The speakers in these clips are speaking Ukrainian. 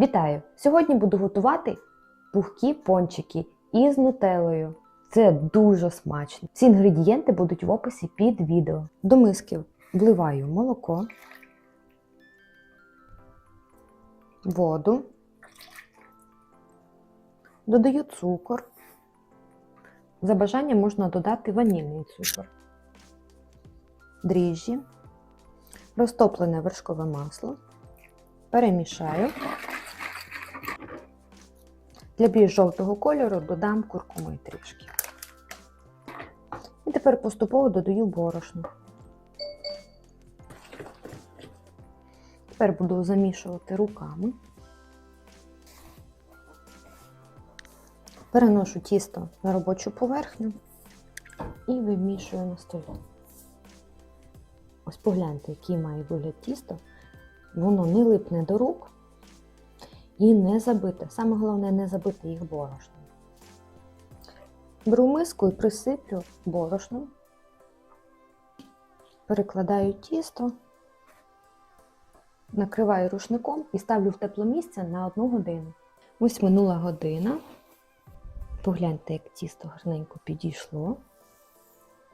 Вітаю! Сьогодні буду готувати пухкі пончики із нутеллою. Це дуже смачно. Всі інгредієнти будуть в описі під відео. До миски вливаю молоко, воду, додаю цукор. За бажанням можна додати ванільний цукор, дріжджі, розтоплене вершкове масло. Перемішаю. Для більш жовтого кольору додам куркуми трішки. І тепер поступово додаю борошно. Тепер буду замішувати руками. Переношу тісто на робочу поверхню і вимішую на столі. Ось погляньте, який має вигляд тісто. Воно не липне до рук і не забите. Саме головне не забити їх борошном. Беру миску і присиплю борошном, перекладаю тісто, накриваю рушником і ставлю в тепле місце на одну годину. Ось минула година. Погляньте, як тісто гарненько підійшло,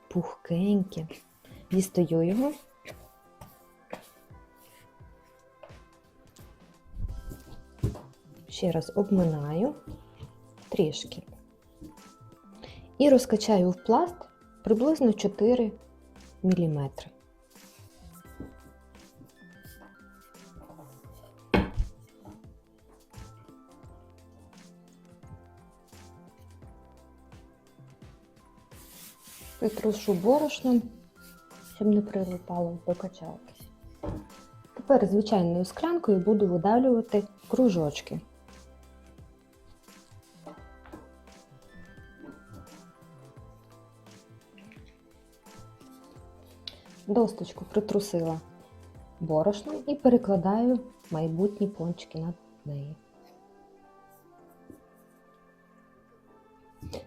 пухкеньке. Дістаю його. Ще раз обминаю трішки. І розкачаю в пласт приблизно 4 мм. Притрушу борошном, щоб не прилипало до качалки. Тепер звичайною склянкою буду видавлювати кружочки. Досточку притрусила борошном і перекладаю майбутні пончики над неї.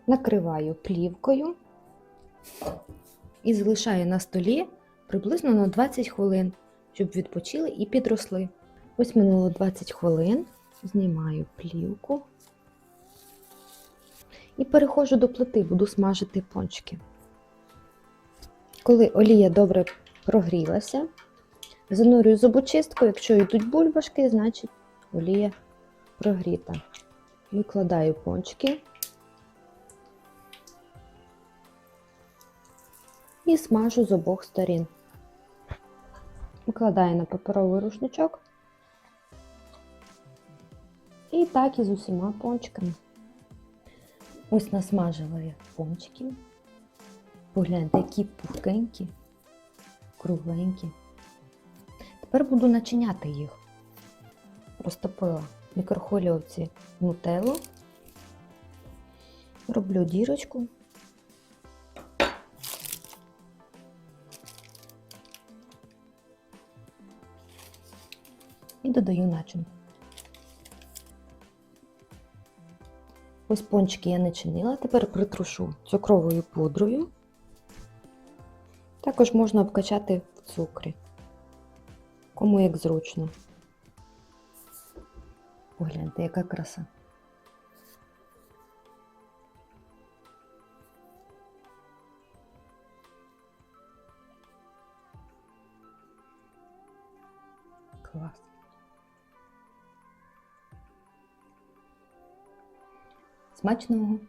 Накриваю плівкою і залишаю на столі приблизно на 20 хвилин, щоб відпочили і підросли. Ось минуло 20 хвилин, знімаю плівку і переходжу до плити, буду смажити пончики. Коли олія добре прогрілася, занурюю зубочистку, якщо йдуть бульбашки, значить олія прогріта. Викладаю пончики і смажу з обох сторін. Викладаю на паперовий рушничок. І так і з усіма пончиками. Ось насмажила я пончиків. Погляньте, які пухкенькі, кругленькі. Тепер буду начиняти їх. Розтопила в мікрохвильовці нутеллу. Роблю дірочку. І додаю начинку. Ось пончики я начинила, тепер притрушу цукровою пудрою. Також можна обкачати в цукрі, кому як зручно. Погляньте, яка краса. Клас. Смачного!